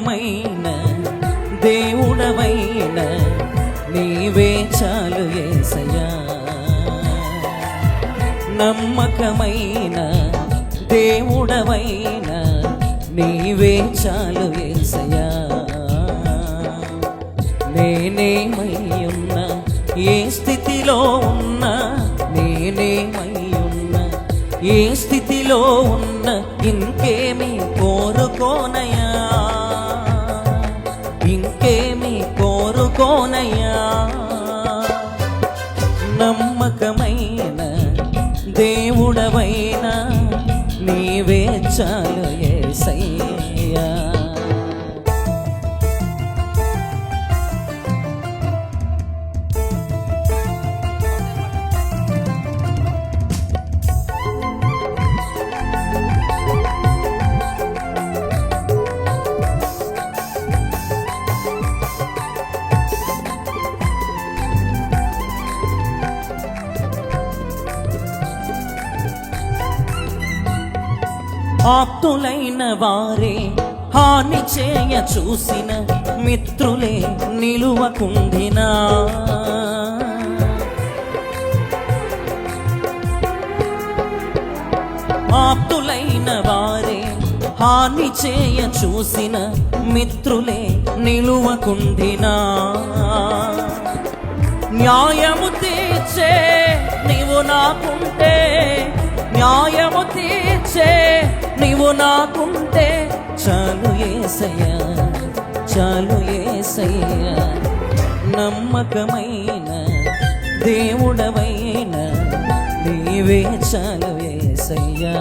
స్థిరమైన దేవుడవైన నీవే చాలు ఏసయ్యా. నమ్మకమైన దేవుడవైన నీవే చాలు ఏసయ్యా. నేనేమై ఏ స్థితిలో ఉన్నా నేనేమై ఉన్నా ఏ స్థితిలో ఉన్నా ఇంకేమీ కోరుకోనయా ఇంకేమి కోరుకోనయ్యా? నమ్మకమైన దేవుడవైనా నీవే చాలు ఏసయ్యా. ఆప్తులైన వారే హాని చేయ చూసిన మిత్రులే నిలువకుండినా. ఆప్తులైన వారే హాని చేయ చూసిన మిత్రులే నిలువకుండినా. న్యాయము తీర్చే నీవు నాకుంటే న్యాయము తీర్చే నాకుంటే చాలు ఏసయ్యా చాలు ఏసయ్యా. నమ్మకమైన దేవుడవైన నీవే చాలు ఏసయ్యా.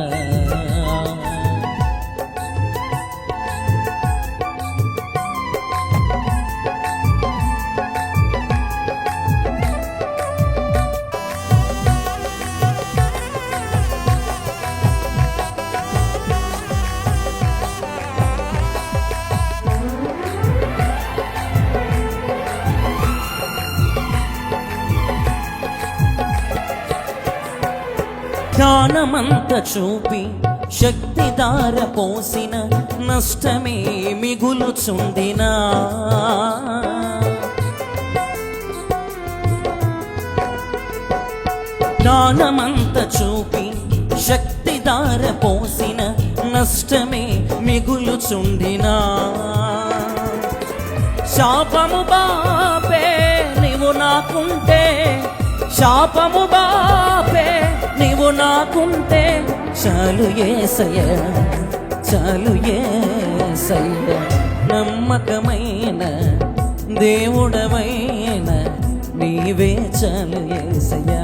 జ్ఞానమంత చూపి శక్తి దార పోసిన నష్టమే మిగులుచుండినా జ్ఞానమంత చూపి శక్తి దార పోసిన నష్టమే మిగులుచుండినా శాపము బాపే నీవు నాకుంటే శాపము బాపే నాకుంటే చాలు ఏసయ్య చాలు ఏసయ్య నమ్మకమైన దేవుడమైన నీవే చాలు ఏసయ్యా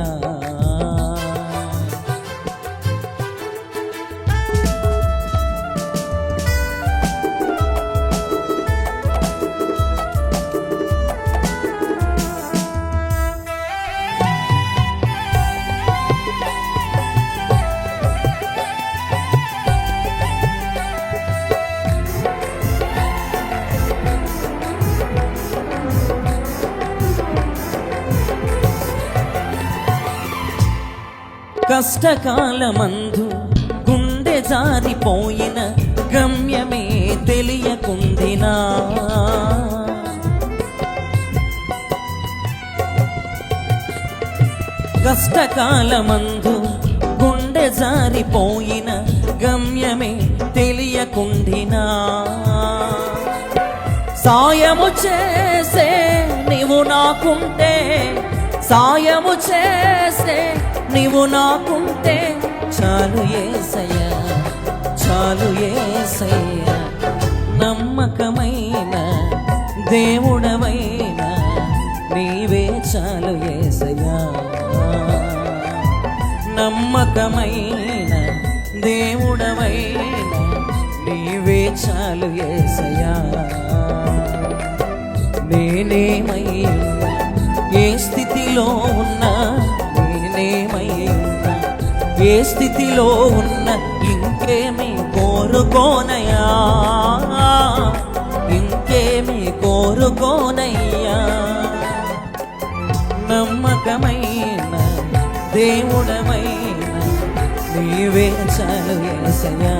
కష్టకాలమందు గుండె జారిపోయిన గమ్యమే తెలియకుందినా. కష్టకాలమందు గుండె జారిపోయిన గమ్యమే తెలియకుండినా సాయము చేసే నీవు నాకుంటే సాయము చేసే నీవు నాకుంటే చాలు ఏసయ్యా చాలు ఏసయ్యా. నమ్మకమైన దేవుడమైన నీవే చాలు ఏసయ్యా. నమ్మకమైన దేవుడమైన నీవే చాలు ఏసయ్యా. నేనేమై ఏ స్థితిలో ఉన్నా, ఏ స్థితిలో ఉన్న ఇంకేమి కోరుకోనయ్యా? ఇంకేమి కోరుకోనయ్యా? నమ్మకమైన దేవుడమైన నీవే చాలు ఏసయ్యా